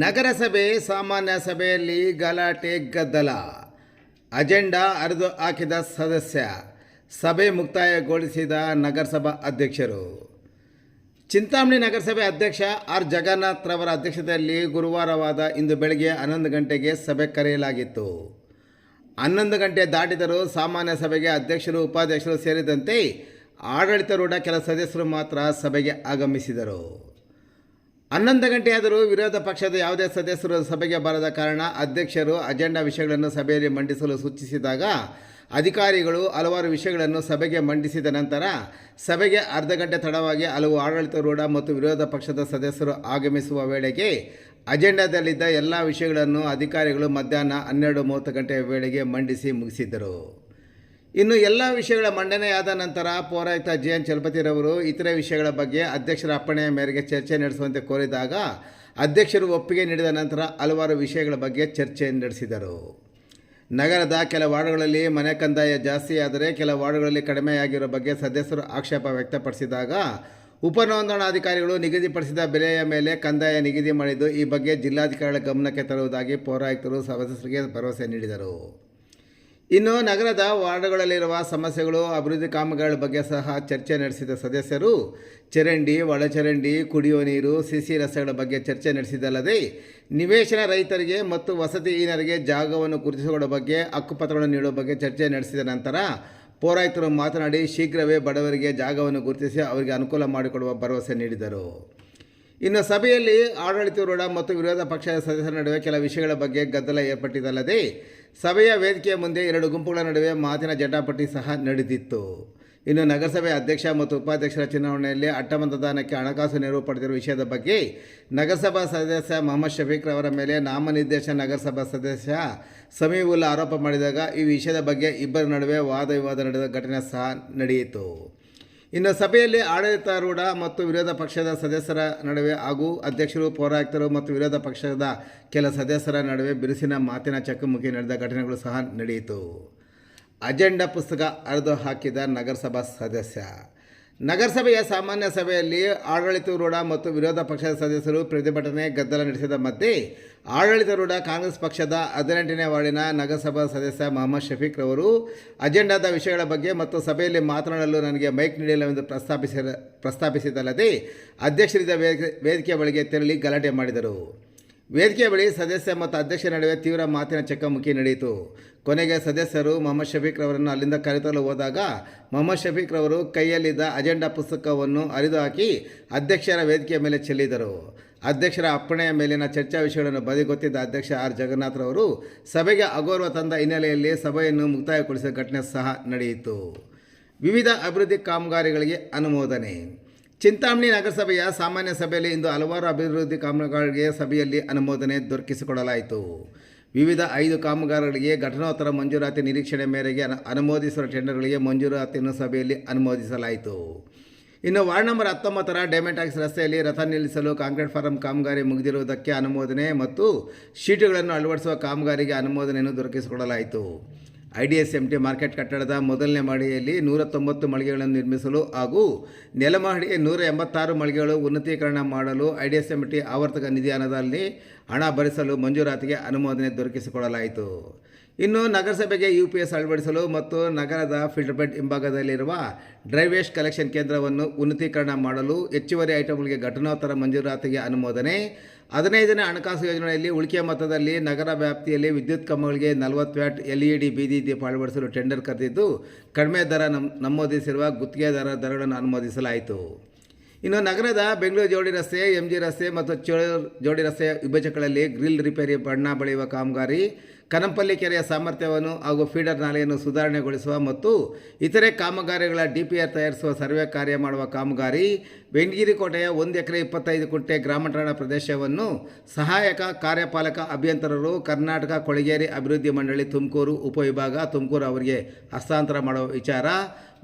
ನಗರಸಭೆ, ಸಾಮಾನ್ಯ ಸಭೆಯಲ್ಲಿ ಗಲಾಟೆ, ಗದ್ದಲ. ಅಜೆಂಡಾ ಹರಿದು ಹಾಕಿದ ಸದಸ್ಯ, ಸಭೆ ಮುಕ್ತಾಯಗೊಳಿಸಿದ ನಗರಸಭಾ ಅಧ್ಯಕ್ಷರು. ಚಿಂತಾಮಣಿ ನಗರಸಭೆ ಅಧ್ಯಕ್ಷ ಆರ್. ಜಗನ್ನಾಥ್ ರವರ ಅಧ್ಯಕ್ಷತೆಯಲ್ಲಿ ಗುರುವಾರವಾದ ಇಂದು ಬೆಳಗ್ಗೆ ಹನ್ನೊಂದು ಗಂಟೆಗೆ ಸಭೆ ಕರೆಯಲಾಗಿತ್ತು. ಹನ್ನೊಂದು ಗಂಟೆ ದಾಟಿದರೂ ಸಾಮಾನ್ಯ ಸಭೆಗೆ ಅಧ್ಯಕ್ಷರು, ಉಪಾಧ್ಯಕ್ಷರು ಸೇರಿದಂತೆ ಆಡಳಿತಾರೂಢ ಕೆಲ ಸದಸ್ಯರು ಮಾತ್ರ ಸಭೆಗೆ ಆಗಮಿಸಿದರು. ಹನ್ನೊಂದು ಗಂಟೆಯಾದರೂ ವಿರೋಧ ಪಕ್ಷದ ಯಾವುದೇ ಸದಸ್ಯರು ಸಭೆಗೆ ಬರದ ಕಾರಣ ಅಧ್ಯಕ್ಷರು ಅಜೆಂಡಾ ವಿಷಯಗಳನ್ನು ಸಭೆಯಲ್ಲಿ ಮಂಡಿಸಲು ಸೂಚಿಸಿದಾಗ ಅಧಿಕಾರಿಗಳು ಹಲವಾರು ವಿಷಯಗಳನ್ನು ಸಭೆಗೆ ಮಂಡಿಸಿದ ನಂತರ ಸಭೆಗೆ ಅರ್ಧ ಗಂಟೆ ತಡವಾಗಿ ಹಲವು ಆಡಳಿತಾರೂಢ ಮತ್ತು ವಿರೋಧ ಪಕ್ಷದ ಸದಸ್ಯರು ಆಗಮಿಸುವ ವೇಳೆಗೆ ಅಜೆಂಡಾದಲ್ಲಿದ್ದ ಎಲ್ಲ ವಿಷಯಗಳನ್ನು ಅಧಿಕಾರಿಗಳು ಮಧ್ಯಾಹ್ನ ಹನ್ನೆರಡು ಮೂವತ್ತು ಗಂಟೆ ವೇಳೆಗೆ ಮಂಡಿಸಿ ಮುಗಿಸಿದ್ದರು. ಇನ್ನು ಎಲ್ಲ ವಿಷಯಗಳ ಮಂಡನೆಯಾದ ನಂತರ ಪೌರಾಯುಕ್ತ ಜೆ ಎನ್ ಚಲಪತಿರವರು ಇತರೆ ವಿಷಯಗಳ ಬಗ್ಗೆ ಅಧ್ಯಕ್ಷರ ಅಪ್ಪಣೆಯ ಮೇರೆಗೆ ಚರ್ಚೆ ನಡೆಸುವಂತೆ ಕೋರಿದಾಗ ಅಧ್ಯಕ್ಷರು ಒಪ್ಪಿಗೆ ನೀಡಿದ ನಂತರ ಹಲವಾರು ವಿಷಯಗಳ ಬಗ್ಗೆ ಚರ್ಚೆ ನಡೆಸಿದರು. ನಗರದ ಕೆಲ ವಾರ್ಡ್ಗಳಲ್ಲಿ ಮನೆ ಕಂದಾಯ ಜಾಸ್ತಿಯಾದರೆ ಕೆಲ ವಾರ್ಡ್ಗಳಲ್ಲಿ ಕಡಿಮೆಯಾಗಿರೋ ಬಗ್ಗೆ ಸದಸ್ಯರು ಆಕ್ಷೇಪ ವ್ಯಕ್ತಪಡಿಸಿದಾಗ ಉಪನೋಂದಣಾಧಿಕಾರಿಗಳು ನಿಗದಿಪಡಿಸಿದ ಬೆಲೆಯ ಮೇಲೆ ಕಂದಾಯ ನಿಗದಿ ಮಾಡಿದ್ದು, ಈ ಬಗ್ಗೆ ಜಿಲ್ಲಾಧಿಕಾರಿಗಳ ಗಮನಕ್ಕೆ ತರುವುದಾಗಿ ಪೌರಾಯುಕ್ತರು ಸದಸ್ಯರಿಗೆ ಭರವಸೆ ನೀಡಿದರು. ಇನ್ನು ನಗರದ ವಾರ್ಡ್ಗಳಲ್ಲಿರುವ ಸಮಸ್ಯೆಗಳು, ಅಭಿವೃದ್ಧಿ ಕಾಮಗಾರಿಗಳ ಬಗ್ಗೆ ಸಹ ಚರ್ಚೆ ನಡೆಸಿದ ಸದಸ್ಯರು, ಚರಂಡಿ, ಒಳಚರಂಡಿ, ಕುಡಿಯುವ ನೀರು, ಸಿಸಿ ರಸ್ತೆಗಳ ಬಗ್ಗೆ ಚರ್ಚೆ ನಡೆಸಿದಲ್ಲದೆ ನಿವೇಶನ ರೈತರಿಗೆ ಮತ್ತು ವಸತಿಹೀನರಿಗೆ ಜಾಗವನ್ನು ಗುರುತಿಸುವ ಬಗ್ಗೆ, ಹಕ್ಕುಪತ್ರಗಳನ್ನು ನೀಡುವ ಬಗ್ಗೆ ಚರ್ಚೆ ನಡೆಸಿದ ನಂತರ ಪೌರಾಯುಕ್ತರು ಮಾತನಾಡಿ ಶೀಘ್ರವೇ ಬಡವರಿಗೆ ಜಾಗವನ್ನು ಗುರುತಿಸಿ ಅವರಿಗೆ ಅನುಕೂಲ ಮಾಡಿಕೊಡುವ ಭರವಸೆ ನೀಡಿದರು. ಇನ್ನು ಸಭೆಯಲ್ಲಿ ಆಡಳಿತಾರೂಢ ಮತ್ತು ವಿರೋಧ ಪಕ್ಷದ ಸದಸ್ಯರ ನಡುವೆ ಕೆಲ ವಿಷಯಗಳ ಬಗ್ಗೆ ಗದ್ದಲ ಏರ್ಪಟ್ಟಿದ್ದಲ್ಲದೆ, ಸಭೆಯ ವೇದಿಕೆಯ ಮುಂದೆ ಎರಡು ಗುಂಪುಗಳ ನಡುವೆ ಮಾತಿನ ಜಟಾಪಟಿ ಸಹ ನಡೆದಿತ್ತು. ಇನ್ನು ನಗರಸಭೆ ಅಧ್ಯಕ್ಷ ಮತ್ತು ಉಪಾಧ್ಯಕ್ಷರ ಚುನಾವಣೆಯಲ್ಲಿ ಅಟ್ಟಮತದಾನಕ್ಕೆ ಹಣಕಾಸು ನೆರವು ಪಡೆದಿರುವ ವಿಷಯದ ಬಗ್ಗೆ ನಗರಸಭಾ ಸದಸ್ಯ ಮೊಹಮ್ಮದ್ ಶಫೀಕ್ ಅವರ ಮೇಲೆ ನಾಮನಿರ್ದೇಶನ ನಗರಸಭಾ ಸದಸ್ಯ ಸಮೀವುಲ್ಲಾ ಆರೋಪ ಮಾಡಿದಾಗ ಈ ವಿಷಯದ ಬಗ್ಗೆ ಇಬ್ಬರ ನಡುವೆ ವಾದ ವಿವಾದ ನಡೆದ ಘಟನೆ ಸಹ ನಡೆಯಿತು. ಇನ್ನು ಸಭೆಯಲ್ಲಿ ಆಡಳಿತಾರೂಢ ಮತ್ತು ವಿರೋಧ ಪಕ್ಷದ ಸದಸ್ಯರ ನಡುವೆ ಹಾಗೂ ಅಧ್ಯಕ್ಷರು, ಪೌರಾಯುಕ್ತರು ಮತ್ತು ವಿರೋಧ ಪಕ್ಷದ ಕೆಲ ಸದಸ್ಯರ ನಡುವೆ ಬಿರುಸಿನ ಮಾತಿನ ಚಕಮಕಿ ನಡೆದ ಘಟನೆಗಳು ಸಹ ನಡೆಯಿತು. ಅಜೆಂಡಾ ಪುಸ್ತಕ ಹರಿದು ಹಾಕಿದ ನಗರಸಭಾ ಸದಸ್ಯ. ನಗರಸಭೆಯ ಸಾಮಾನ್ಯ ಸಭೆಯಲ್ಲಿ ಆಡಳಿತಾರೂಢ ಮತ್ತು ವಿರೋಧ ಪಕ್ಷದ ಸದಸ್ಯರು ಪ್ರತಿಭಟನೆ, ಗದ್ದಲ ನಡೆಸಿದ ಮಧ್ಯೆ ಆಡಳಿತಾರೂಢ ಕಾಂಗ್ರೆಸ್ ಪಕ್ಷದ ಹದಿನೆಂಟನೇ ವಾರ್ಡಿನ ನಗರಸಭಾ ಸದಸ್ಯ ಮೊಹಮ್ಮದ್ ಶಫೀಕ್ ರವರು ಅಜೆಂಡಾದ ವಿಷಯಗಳ ಬಗ್ಗೆ ಮತ್ತು ಸಭೆಯಲ್ಲಿ ಮಾತನಾಡಲು ನನಗೆ ಮೈಕ್ ನೀಡಿಲ್ಲವೆಂದು ಪ್ರಸ್ತಾಪಿಸಿದ ಪ್ರಸ್ತಾಪಿಸಿದಲ್ಲದೆ ಅಧ್ಯಕ್ಷರಿದ್ದ ವೇದಿಕೆ ಬಳಿಗೆ ತೆರಳಿ ಗಲಾಟೆ ಮಾಡಿದರು. ವೇದಿಕೆ ಬಳಿ ಸದಸ್ಯ ಮತ್ತು ಅಧ್ಯಕ್ಷರ ನಡುವೆ ತೀವ್ರ ಮಾತಿನ ಚಕಮಕಿ ನಡೆಯಿತು. ಕೊನೆಗೆ ಸದಸ್ಯರು ಮೊಹಮ್ಮದ್ ಶಫೀಕ್ ರವರನ್ನು ಅಲ್ಲಿಂದ ಕರೆತರಲು ಹೋದಾಗ ಮೊಹಮ್ಮದ್ ಶಫೀಕ್ ರವರು ಕೈಯಲ್ಲಿದ್ದ ಅಜೆಂಡಾ ಪುಸ್ತಕವನ್ನು ಹರಿದು ಹಾಕಿ ಅಧ್ಯಕ್ಷರ ವೇದಿಕೆಯ ಮೇಲೆ ಚೆಲ್ಲಿದರು. ಅಧ್ಯಕ್ಷರ ಅಪ್ಪಣೆಯ ಮೇಲಿನ ಚರ್ಚಾ ವಿಷಯಗಳನ್ನು ಬದಿಗೊತ್ತಿದ್ದ ಅಧ್ಯಕ್ಷ ಆರ್. ಜಗನ್ನಾಥರವರು ಸಭೆಗೆ ಅಗೌರವ ತಂದ ಹಿನ್ನೆಲೆಯಲ್ಲಿ ಸಭೆಯನ್ನು ಮುಕ್ತಾಯಗೊಳಿಸಿದ ಘಟನೆ ಸಹ ನಡೆಯಿತು. ವಿವಿಧ ಅಭಿವೃದ್ಧಿ ಕಾಮಗಾರಿಗಳಿಗೆ ಅನುಮೋದನೆ ಚಿಂತಾಮಣಿ ನಗರಸಭೆಯ ಸಾಮಾನ್ಯ ಸಭೆಯಲ್ಲಿ ಇಂದು ಹಲವಾರು ಅಭಿವೃದ್ಧಿ ಕಾಮಗಾರಿಗೆ ಸಭೆಯಲ್ಲಿ ಅನುಮೋದನೆ ದೊರಕಿಸಿಕೊಡಲಾಯಿತು. ವಿವಿಧ ಐದು ಕಾಮಗಾರಿಗಳಿಗೆ ಘಟನೋತ್ತರ ಮಂಜೂರಾತಿ ನಿರೀಕ್ಷಣೆ ಮೇರೆಗೆ ಅನು, ಅನುಮೋದಿಸುವ ಟೆಂಡರ್ಗಳಿಗೆ ಮಂಜೂರಾತಿಯನ್ನು ಸಭೆಯಲ್ಲಿ ಅನುಮೋದಿಸಲಾಯಿತು. ಇನ್ನು ವಾರ್ಡ್ ನಂಬರ್ ಹತ್ತೊಂಬತ್ತರ ಡೈಮೆಟಾಕ್ಸ್ ರಸ್ತೆಯಲ್ಲಿ ರಥ ನಿಲ್ಲಿಸಲು ಕಾಂಕ್ರೀಟ್ ಫಾರಂ ಕಾಮಗಾರಿ ಮುಗಿದಿರುವುದಕ್ಕೆ ಅನುಮೋದನೆ ಮತ್ತು ಶೀಟುಗಳನ್ನು ಅಳವಡಿಸುವ ಕಾಮಗಾರಿಗೆ ಅನುಮೋದನೆಯನ್ನು ದೊರಕಿಸಿಕೊಡಲಾಯಿತು. I D S M T market ಕಟ್ಟಡದ ಮೊದಲನೇ ಮಹಡಿಯಲ್ಲಿ ನೂರ ತೊಂಬತ್ತು ಮಳಿಗೆಗಳನ್ನು ನಿರ್ಮಿಸಲು ಹಾಗೂ ನೆಲಮಹಡಿ ನೂರ ಎಂಬತ್ತಾರು ಮಳಿಗೆಗಳು ಉನ್ನತೀಕರಣ ಮಾಡಲು I D S M T ಆವರ್ತಕ ನಿಧಿ ಹಣ ಭರಿಸಲು ಮಂಜೂರಾತಿಗೆ ಅನುಮೋದನೆ ದೊರಕಿಸಿಕೊಡಲಾಯಿತು ಇನ್ನು ನಗರಸಭೆಗೆ ಯು ಪಿ ಎಸ್ ಅಳವಡಿಸಲು ಮತ್ತು ನಗರದ ಫಿಲ್ಟರ್ಬೆಡ್ ಹಿಂಭಾಗದಲ್ಲಿರುವ ಡ್ರೈ ವೇಸ್ಟ್ ಕಲೆಕ್ಷನ್ ಕೇಂದ್ರವನ್ನು ಉನ್ನತೀಕರಣ ಮಾಡಲು ಹೆಚ್ಚುವರಿ ಐಟಂಗಳಿಗೆ ಘಟನೋತ್ತರ ಮಂಜೂರಾತಿಗೆ ಅನುಮೋದನೆ ಹದಿನೈದನೇ ಹಣಕಾಸು ಯೋಜನೆಯಲ್ಲಿ ಉಳಿಕೆ ಮೊತ್ತದಲ್ಲಿ ನಗರ ವ್ಯಾಪ್ತಿಯಲ್ಲಿ ವಿದ್ಯುತ್ ಕಂಬಗಳಿಗೆ ನಲವತ್ತು ವ್ಯಾಟ್ ಎಲ್ ಇ ಡಿ ಬೀದಿ ದೀಪ ಅಳವಡಿಸಲು ಟೆಂಡರ್ ಕರೆದಿದ್ದು, ಕಡಿಮೆ ದರ ನಮ್, ನಮೂದಿಸಿರುವ ಗುತ್ತಿಗೆದಾರ ದರಗಳನ್ನು ಅನುಮೋದಿಸಲಾಯಿತು. ಇನ್ನು ನಗರದ ಬೆಂಗಳೂರು ಜೋಡಿ ರಸ್ತೆ ಎಂ ಜಿ ರಸ್ತೆ ಮತ್ತು ಚೋಳೂರು ಜೋಡಿ ರಸ್ತೆ ವಿಭಜಕಗಳಲ್ಲಿ ಗ್ರಿಲ್ ರಿಪೇರಿ ಬಣ್ಣ ಬಳಿಯುವ ಕಾಮಗಾರಿ ಕನಂಪಲ್ಲಿ ಕೆರೆಯ ಸಾಮರ್ಥ್ಯವನ್ನು ಹಾಗೂ ಫೀಡರ್ ನಾಲೆಯನ್ನು ಸುಧಾರಣೆಗೊಳಿಸುವ ಮತ್ತು ಇತರೆ ಕಾಮಗಾರಿಗಳ ಡಿಪಿಆರ್ ತಯಾರಿಸುವ ಸರ್ವೆ ಕಾರ್ಯ ಮಾಡುವ ಕಾಮಗಾರಿ ಬೆಂಗಿರಿ ಕೋಟೆಯ ಒಂದು ಎಕರೆ ಇಪ್ಪತ್ತೈದು ಕುಂಟೆ ಗ್ರಾಮಠಾಣ ಪ್ರದೇಶವನ್ನು ಸಹಾಯಕ ಕಾರ್ಯಪಾಲಕ ಅಭಿಯಂತರರು ಕರ್ನಾಟಕ ಕೊಳಗೇರಿ ಅಭಿವೃದ್ಧಿ ಮಂಡಳಿ ತುಮಕೂರು ಉಪವಿಭಾಗ ತುಮಕೂರು ಅವರಿಗೆ ಹಸ್ತಾಂತರ ಮಾಡುವ ವಿಚಾರ,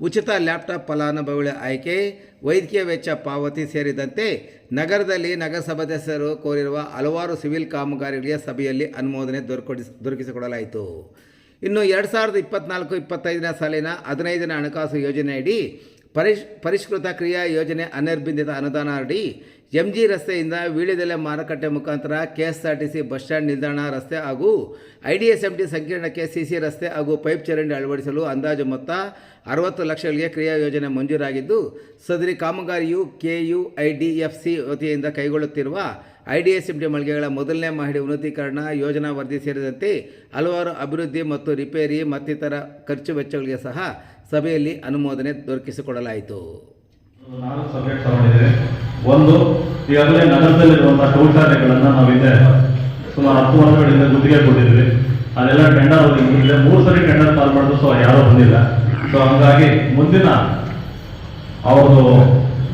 ಉಚಿತ ಲ್ಯಾಪ್ಟಾಪ್ ಫಲಾನುಭವಿಗಳ ಆಯ್ಕೆ, ವೈದ್ಯಕೀಯ ವೆಚ್ಚ ಪಾವತಿ ಸೇರಿದಂತೆ ನಗರದಲ್ಲಿ ನಗರಸಭಾ ಸದಸ್ಯರು ಕೋರಿರುವ ಹಲವಾರು ಸಿವಿಲ್ ಕಾಮಗಾರಿಗಳಿಗೆ ಸಭೆಯಲ್ಲಿ ಅನುಮೋದನೆ ದೊರಕಿಸ್ ದೊರಕಿಸಿಕೊಡಲಾಯಿತು. ಇನ್ನು ಎರಡು ಸಾವಿರದ ಇಪ್ಪತ್ನಾಲ್ಕು ಇಪ್ಪತ್ತೈದನೇ ಸಾಲಿನ ಹದಿನೈದನೇ ಹಣಕಾಸು ಯೋಜನೆಯಡಿ ಪರಿಶ್, ಪರಿಷ್ಕೃತ ಕ್ರಿಯಾ ಯೋಜನೆ ಅನಿರ್ಬಂಧಿತ ಅನುದಾನ ಅಡಿ ಎಂ ಜಿ ರಸ್ತೆಯಿಂದ ವೀಳ್ಯದೆಲೆ ಮಾರುಕಟ್ಟೆ ಮುಖಾಂತರ K S R T C bus stand ನಿಲ್ದಾಣ ರಸ್ತೆ ಹಾಗೂ I D S M T ಸಂಕೀರ್ಣಕ್ಕೆ C C ರಸ್ತೆ ಹಾಗೂ ಪೈಪ್ ಚರಂಡಿ ಅಳವಡಿಸಲು ಅಂದಾಜು ಮೊತ್ತ ಅರವತ್ತು ಲಕ್ಷಗಳಿಗೆ ಕ್ರಿಯಾ ಯೋಜನೆ ಮಂಜೂರಾಗಿದ್ದು, ಸದರಿ ಕಾಮಗಾರಿಯು K U I D F C ವತಿಯಿಂದ ಕೈಗೊಳ್ಳುತ್ತಿರುವ I D S M T ಮಳಿಗೆಗಳ ಮೊದಲನೇ ಮಹಡಿ ಉನ್ನತೀಕರಣ ಯೋಜನಾ ವರದಿ ಸೇರಿದಂತೆ ಹಲವಾರು ಅಭಿವೃದ್ಧಿ ಮತ್ತು ರಿಪೇರಿ ಮತ್ತಿತರ ಖರ್ಚು ವೆಚ್ಚಗಳಿಗೆ ಸಹ ಸಭೆಯಲ್ಲಿ ಅನುಮೋದನೆ ದೊರಕಿಸಿಕೊಡಲಾಯಿತು. ಒಂದು ಈಗಾಗಲೇ ನಗರದಲ್ಲಿರುವಂತಹ ಶೌಚಾಲಯಗಳನ್ನು ನಾವಿದೆ ಸುಮಾರು ಹತ್ತು ವರ್ಷಗಳಿಂದ ಗುತ್ತಿಗೆ ಕೊಟ್ಟಿದ್ವಿ ಅದೆಲ್ಲ ಟೆಂಡರ್ ಇದೆ ಮೂರು ಸರಿ ಟೆಂಡರ್ ಕಾಲ್ ಮಾಡಿದ್ರು, ಸೊ ಯಾರೂ ಬಂದಿಲ್ಲ. ಸೊ ಹಂಗಾಗಿ ಮುಂದಿನ ಅವ್ರದ್ದು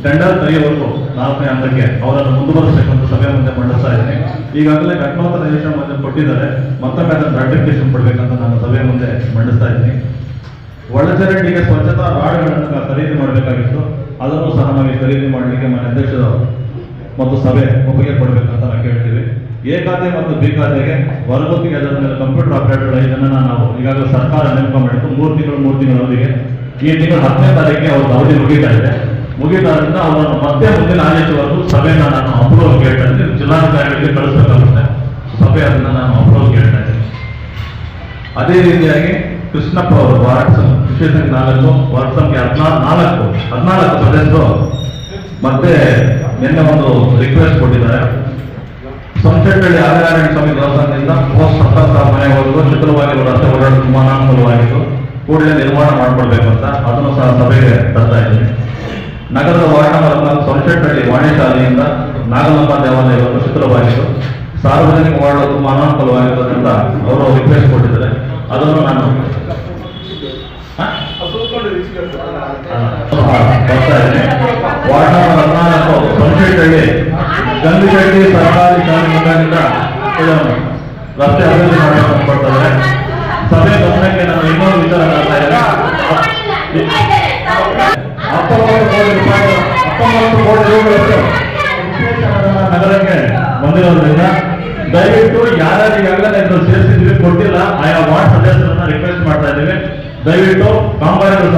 ಟೆಂಡರ್ ಕರೆಯುವವರೆಗೂ ನಾಲ್ಕನೇ ಹಂತಕ್ಕೆ. ಅವರನ್ನು ಮುಂದುವರಿಸಬೇಕಂತ ಸಭೆ ಮುಂದೆ ಮಂಡಿಸ್ತಾ ಇದ್ದೀನಿ. ಈಗಾಗಲೇ ಘಟನೋತ್ತರ ರಿಜಿಸ್ಟರ್ ಮಧ್ಯೆ ಕೊಟ್ಟಿದ್ದಾರೆ. ಮತ್ತೊಮ್ಮೆ ಅದನ್ನು ಸರ್ಟಿಫಿಕೇಶನ್ ಕೊಡಬೇಕಂತ ನಾನು ಸಭೆ ಮುಂದೆ ಮಂಡಿಸ್ತಾ ಇದ್ದೀನಿ. ಒಳಚರಂಡಿಗೆ ಸ್ವಚ್ಛತಾ ರಾಡ್ಗಳನ್ನು ಖರೀದಿ ಮಾಡಬೇಕಾಗಿತ್ತು. ಅದನ್ನು ಸಹ ನಮಗೆ ಖರೀದಿ ಮಾಡಲಿಕ್ಕೆ ಮನೆ ಅಧ್ಯಕ್ಷರು ಮತ್ತು ಸಭೆ ಒಪ್ಪಿಗೆ ಕೊಡಬೇಕಂತ ನಾವು ಕೇಳ್ತೀವಿ. ಎ ಖಾತೆ ಮತ್ತು ಬಿ ಖಾತೆಗೆ ಹೊರಗುತ್ತಿಗೆ ಅದರ ಮೇಲೆ ಕಂಪ್ಯೂಟರ್ ಆಪರೇಟರ್ ಇದನ್ನು ನಾವು ಈಗಾಗಲೇ ಸರ್ಕಾರ ನೇಮಕ ಮಾಡಿದ್ದು. ಮೂರು ತಿಂಗಳು, ಮೂರು ತಿಂಗಳವರೆಗೆ ಈ ತಿಂಗಳು ಹತ್ತನೇ ತಾರೀಕಿಗೆ ಅವ್ರದ್ದು ಅವಧಿ ಮುಗಿತಾ ಇದೆ. ಮುಗಿದಾದ್ರಿಂದ ಅವರನ್ನು ಮತ್ತೆ ಮುಂದಿನ ಆದೇಶವರೆಗೂ ಸಭೆಯನ್ನು ನಾನು ಅಪ್ರೂವಲ್ ಕೇಳ್ತಾ ಇದ್ದೀನಿ. ಜಿಲ್ಲಾಧಿಕಾರಿಗಳಿಗೆ ಕಳಿಸಬೇಕಾಗುತ್ತೆ. ಸಭೆ ಅದನ್ನ ನಾನು ಅಪ್ರೂವಲ್ ಕೇಳ್ತಾ ಅದೇ ರೀತಿಯಾಗಿ ಕೃಷ್ಣಪ್ಪ ಅವರು ವಾರ್ಡ್ ಸಂಖ್ಯೆ ನಾಲ್ಕು ವಾಟ್ಸಪ್ಗೆ ಹದಿನಾಲ್ಕು ನಾಲ್ಕು, ಹದಿನಾಲ್ಕು ಸದಸ್ಯರು. ಮತ್ತೆ ನಿನ್ನೆ ಒಂದು ರಿಕ್ವೆಸ್ಟ್ ಕೊಟ್ಟಿದ್ದಾರೆ. ಸಂಶೆಟ್ಟಳ್ಳಿ ಆದಿನಾರಾಯಣ ಸ್ವಾಮಿ ದೇವಸ್ಥಾನದಿಂದ ಪೋಸ್ಟ್ ಸಪ್ತಾಹ ಮನೆವರೆಗೂ ಶಿಥಿಲವಾಗಿರುವ ರಸ್ತೆ ಓಡಾಡಲು ತುಂಬಾ ಅನಾನುಕೂಲವಾಗಿತ್ತು ಕೂಡಲೇ ನಿರ್ಮಾಣ ಮಾಡಿಕೊಡ್ಬೇಕು ಅಂತ ಅದನ್ನು ಸಹ ಸಭೆಗೆ ತರ್ತಾ ಇದ್ದೀನಿ. ನಗರದ ವಾರ್ಡ್ ನಂಬರ್ ಹದಿನಾಲ್ಕು ಸೊಂಶೆಟ್ಟಳ್ಳಿ ವಾಣಿ ಶಾಲೆಯಿಂದ ದೇವಾಲಯವನ್ನು ಶುಕ್ರವಾಗಿತ್ತು ಸಾರ್ವಜನಿಕ ವಾರ್ಡ್ ತುಂಬಾ ಅನಾನುಕೂಲವಾಗಿರೋದ್ರಿಂದ ಅವರು ರಿಕ್ವೆಸ್ಟ್ ಕೊಟ್ಟಿದ್ದಾರೆ. ಅದನ್ನು ನಾನು ವಾರ್ಡ್ ನಂಬರ್ ಹದಿನಾಲ್ಕು ಗಂಗಿಶೆಟ್ಟಿ ಸರ್ಕಾರಿ ಕಾರ್ಯಕ್ರಮದಿಂದ ರಸ್ತೆ ಅಭಿವೃದ್ಧಿ ಮಾಡಬೇಕು ಸಭೆ ಗಮನಕ್ಕೆ ನಾನು ಇನ್ನೊಂದು ವಿಚಾರ ಮಾಡ್ತಾ ಇದ್ದೀನಿ ಹತ್ತೊಂಬತ್ತು ಕೋಟಿ ರೂಪಾಯಿ ನಗರಕ್ಕೆ ಬಂದಿರೋದ್ರಿಂದ ದಯವಿಟ್ಟು ಯಾರ್ಯಾರು ಈಗಾಗಲೇ ಇದನ್ನು ಸೇರಿಸಿದ್ವಿ ಕೊಟ್ಟಿಲ್ಲ ಆಯಾ ವಾರ್ಡ್ ಸದಸ್ಯರನ್ನ ರಿಕ್ವೆಸ್ಟ್ ಮಾಡ್ತಾ ಇದ್ದೀವಿ ದಯವಿಟ್ಟು ಕಾಮಗಾರಿಗಳು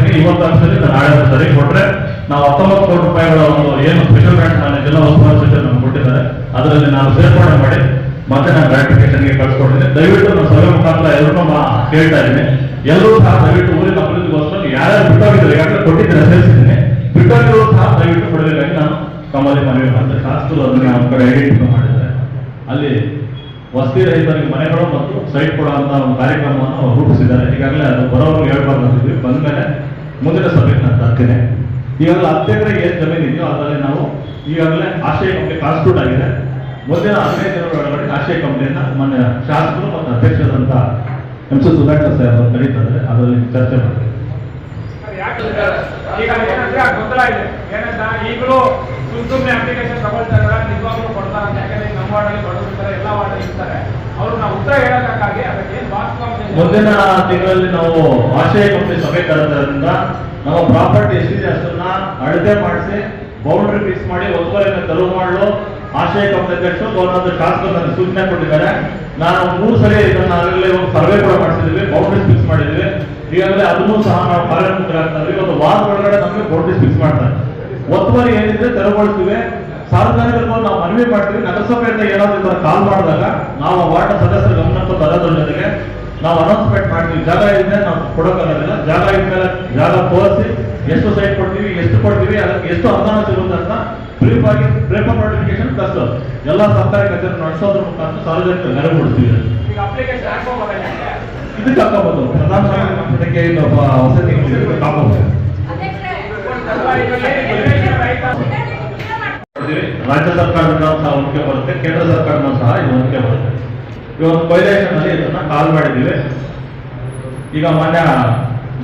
ಸಂಬಂಧಪಟ್ಟಂಗೆ ಇವತ್ತು ಅನ್ಸಲಿ ನಾಳೆ ಸರಿ ಕೊಟ್ಟರೆ ನಾವು ಹತ್ತೊಂಬತ್ತು ಕೋಟಿ ರೂಪಾಯಿಗಳ ಒಂದು ಏನು ಸ್ಪೆಷಲ್ ಗ್ರಾಂಟ್ ನಾನು ಜಿಲ್ಲಾ ಉಸ್ತುವಾರಿ ಸಚಿವರು ನಮ್ಗೆ ಕೊಟ್ಟಿದ್ದಾರೆ. ಅದರಲ್ಲಿ ನಾನು ಸೇರ್ಪಡೆ ಮಾಡಿ ಮತ್ತೆ ನಾನು ಗ್ರಾಟಿಫಿಕೇಶನ್ಗೆ ಕಳ್ಸಿಕೊಡ್ತೀನಿ ದಯವಿಟ್ಟು ನಾನು ಸಭೆ ಮುಖಾಂತರ ಎಲ್ಲರೂ ಕೇಳ್ತಾ ಇದ್ದೀನಿ. ಎಲ್ಲರೂ ಸಹ ದಯವಿಟ್ಟು ಊರಿನ ಅಭಿವೃದ್ಧಿಗೋಸ್ಕರ ಯಾರ್ಯಾರು ಬಿಟ್ಟೋಗಿದ್ದಾರೆ ಯಾಕಂದ್ರೆ ಕೊಟ್ಟಿದ್ದಾರೆ ಸೇರಿಸಿದ್ದೀನಿ. ಬಿಟ್ಟೋಗಿರೋ ಸಹ ದಯವಿಟ್ಟು ಕೊಡಬೇಕಾಗಿ ನಾನು ತಮ್ಮಲ್ಲಿ ಮನವಿ ಮಾಡ್ತಾರೆ ಶಾಸಕರು ಅದನ್ನ ನಮ್ಮ ಕಡೆ ಐಡೆಂಟಿಫೈ ಮಾಡಿದ್ದಾರೆ. ಅಲ್ಲಿ ವಸತಿ ರೈತರಿಗೆ ಮನೆಗಳು ಮತ್ತು ಸೈಟ್ ಕೊಡುವಂತ ಒಂದು ಕಾರ್ಯಕ್ರಮವನ್ನು ರೂಪಿಸಿದ್ದಾರೆ. ಈಗಾಗಲೇ ಅದು ಬರೋರು ಹೇಳ್ಬಾರ್ದು ಬಂದ ಬಂದ್ಮೇಲೆ ಮುಂದಿನ ಸಭೆಗೆ ನಾನು ತರ್ತೀನಿ. ಈಗಾಗಲೇ ಎಕರೆ ಏನು ಜಮೀನು ಇದೆಯೋ ಅದರಲ್ಲಿ ನಾವು ಈಗಾಗಲೇ ಆಶಯ ಕಂಪನಿ ಕಾನ್ಸ್ಟಿಟ್ಯೂಟ್ ಆಗಿದೆ. ಮುಂದಿನ ಹದಿನೈದು ದಿನಗಳ ಒಳಗಡೆ ಆಶಯ ಕಂಪ್ನಿಯನ್ನ ಮೊನ್ನೆ ಶಾಸಕರು ಮತ್ತು ಅಧ್ಯಕ್ಷರಂತ ಎಂ ಸಿ ಸುಧಾಕರ್ ಸಾಹೇಬ್ ಅವರು ಕರೀತಾರೆ ಅದರಲ್ಲಿ ಚರ್ಚೆ ಮಾಡ್ತೀವಿ ಸುಮ್ಮನೆ ಅಪ್ಲಿಕೇಶನ್ ತಗೊಳ್ತಾ ಇದ್ದಾರೆ ನಿಜವಾಗ್ಲೂ ಕೊಡ್ತಾರೆ ಅಂತ ಯಾಕಂದ್ರೆ ನಮ್ಮ ವಾರ್ಡಲ್ಲಿ ಬಡವರಿರ್ತಾರೆ, ಎಲ್ಲ ವಾರ್ಡಲ್ಲಿ ಇರ್ತಾರೆ. ಅವರು ನಾವು ಉತ್ತರ ಹೇಳೋದಕ್ಕಾಗಿ ಅದಕ್ಕೆ ಮುಂದಿನ ತಿಂಗಳಲ್ಲಿ ನಾವು ಆಶಯ ಕಂಪನಿ ಸಭೆ ಕರೆದ್ರಿಂದ ನಮ್ಮ ಪ್ರಾಪರ್ಟಿ ಎಷ್ಟಿದೆ ಅಷ್ಟನ್ನ ಅಳತೆ ಮಾಡಿಸಿ ಬೌಂಡ್ರಿ ಫಿಕ್ಸ್ ಮಾಡಿ ಒತ್ತುವರಿಯನ್ನು ತೆರವು ಮಾಡಲು ಆಶಯ ಕಂಪನಿ ಅಧ್ಯಕ್ಷರು ಗೌರವಾದ ಶಾಸಕರು ಸೂಚನೆ ಕೊಟ್ಟಿದ್ದಾರೆ. ನಾನು ಮೂರು ಸಲ ಇದನ್ನ ಆಗಲೇ ಒಂದು ಸರ್ವೆ ಕೂಡ ಮಾಡಿಸಿದ್ವಿ ಬೌಂಡ್ರಿ ಫಿಕ್ಸ್ ಮಾಡಿದ್ವಿ. ಈಗಾಗಲೇ ಅದನ್ನು ಸಹ ನಾವು ಇದ್ವಿ ಒಂದು ವಾರ ಒಳಗಡೆ ನಮಗೆ ಬೌಂಡ್ರಿ ಫಿಕ್ಸ್ ಮಾಡ್ತಾರೆ. ಒತ್ತುವರಿ ಏನಿದ್ರೆ ತೆರವುಗೊಳಿಸ್ತೀವಿ. ಸಾರ್ವಜನಿಕರಿಗೂ ನಾವು ಮನವಿ ಮಾಡ್ತೀವಿ. ನಗರಸಭೆಯಿಂದ ಏನಾದ್ರು ಈ ಕಾಲ್ ಮಾಡಿದಾಗ ನಾವು ವಾರ್ಡ್ ಸದಸ್ಯರ ಗಮನಕ್ಕೆ ತರೋದ್ರ ಜೊತೆಗೆ ನಾವು ಅನೌನ್ಸ್ಮೆಂಟ್ ಮಾಡ್ತೀವಿ. ಜಾಗ ಇದ್ರೆ ನಾವು ಕೊಡೋಕ್ಕಾಗೋದಿಲ್ಲ. ಜಾಗ ಇದ್ಮೇಲೆ ಜಾಗ ತೋರಿಸಿ ಎಷ್ಟು ಸೈಟ್ ಕೊಡ್ತೀವಿ ಎಷ್ಟು ಕೊಡ್ತೀವಿ ಅದಕ್ಕೆ ಎಷ್ಟು ಅನುದಾನ ಸಿಗುತ್ತೆ ಅಂತ ಬ್ರೀಫ್ ಆಗಿ ಪೇಪರ್ ನೋಟಿಫಿಕೇಶನ್ ಪ್ಲಸ್ ಎಲ್ಲ ಸರ್ಕಾರಿ ಕಚೇರಿ ನಡೆಸೋದ್ರ ಮುಖಾಂತರ ಸಾರ್ವಜನಿಕರು ನೆರವು ಕೊಡ್ತೀವಿ. ಈಗ ಅಪ್ಲಿಕೇಶನ್ ಹಾಕೋಬೋದಾ ಇದಕ್ಕೆ ಹಾಕೋಬಹುದು ಪ್ರಧಾನಮಂತ್ರಿ ಇದಕ್ಕೆ ಇನ್ನೊಬ್ಬ ವಸತಿ ಹಾಕೋಬಹುದು. ರಾಜ್ಯ ಸರ್ಕಾರದಿಂದ ಸಹ ಹೊಂದಿಕೆ ಬರುತ್ತೆ ಕೇಂದ್ರ ಸರ್ಕಾರದ ಸಹ ಇದು ಹೊಂದಿಕೆ ಬರುತ್ತೆ. ಇವತ್ತು ಕೊಯ್ಲೇಷನ್ ಅಲ್ಲಿ ಇದನ್ನ ಕಾಲ್ ಮಾಡಿದ್ದೀವಿ. ಈಗ ಮಾನ್ಯ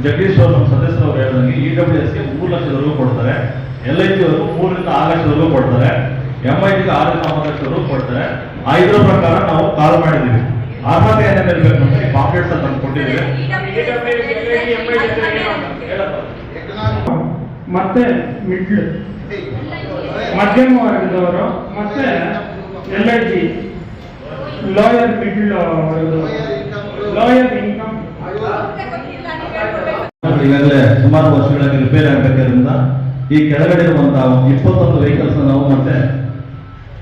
ಜಗದೀಶ್ ಅವರು ನಮ್ಮ ಸದಸ್ಯರು ಅವರು ಹೇಳಿದಂಗೆ ಇ ಡಬ್ಲ್ಯೂ ಎಸ್ಗೆ ಮೂರು ಲಕ್ಷದವರೆಗೂ ಕೊಡ್ತಾರೆ. ಎಲ್ ಐ ವರೆಗೂ ಮೂರರಿಂದ ಆರು ಲಕ್ಷದವರೆಗೂ ಕೊಡ್ತಾರೆ. ಎಂ ಐ ಟಿಗೆ ಆರರಿಂದ ಒಂಬತ್ತು ಲಕ್ಷದವರೆಗೂ ಕೊಡ್ತಾರೆ. ಆ ಇದ್ರ ಪ್ರಕಾರ ನಾವು ಕಾಲ್ ಮಾಡಿದ್ದೀವಿ. ಅರ್ಹತೆ ಏನೇನು ಇರಬೇಕು ಅಂತ ಈ ಪಾಂಪ್ಲೆಟ್ಸ್ ಅಂತ ಕೊಟ್ಟಿದ್ದೀವಿ. ಮತ್ತೆ ಮಿಡ್ಲ್ ಮಧ್ಯಮ ವರ್ಗದವರು, ಮತ್ತೆ L I G lower middle lower income ಈಗಾಗಲೇ ಸುಮಾರು ವರ್ಷಗಳಲ್ಲಿ ರಿಪೇರಿ ಆಗಬೇಕಾದ್ರಿಂದ ಈ ಕೆಳಗಡೆ ಇರುವಂತಹ ಇಪ್ಪತ್ತೊಂದು ವೆಹಿಕಲ್ಸ್ ನಾವು ಮತ್ತೆ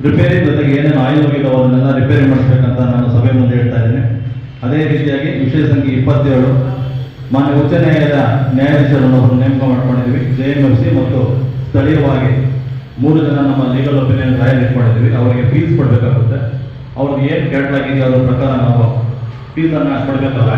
ರಿಪೇರಿ ಜೊತೆಗೆ ಏನೇನು ಆಯಿಲ್ ಹೋಗಿದ್ದಾವೆ ಅದನ್ನೆಲ್ಲ ರಿಪೇರಿ ಮಾಡಿಸ್ಬೇಕಂತ ನಾನು ಸಭೆ ಮುಂದೆ ಹೇಳ್ತಾ ಇದ್ದೀನಿ. ಅದೇ ರೀತಿಯಾಗಿ ವಿಷಯ ಸಂಖ್ಯೆ ಇಪ್ಪತ್ತೇಳು. ಮಾನ್ಯ ಉಚ್ಚ ನ್ಯಾಯಾಲಯದ ನ್ಯಾಯಾಧೀಶರನ್ನು ನೇಮಕ ಮಾಡ್ಕೊಂಡಿದ್ವಿ ಜೆ ಮತ್ತು ಸ್ಥಳೀಯವಾಗಿ ಮೂರು ಜನ ನಮ್ಮ ಲೀಗಲ್ ಒಪಿನಿಯನ್ ರಾಯಲ್ ಮಾಡಿದ್ದೀವಿ ಅವರಿಗೆ ಫೀಸ್ ಕೊಡಬೇಕಾಗುತ್ತೆ. ಅವ್ರಿಗೆ ಏನು ಕೆಟ್ಟಾಗಿದೆಯೋ ಅದ್ರ ಪ್ರಕಾರ ನಾವು ಫೀಸನ್ನು ಕೊಡಬೇಕಲ್ಲ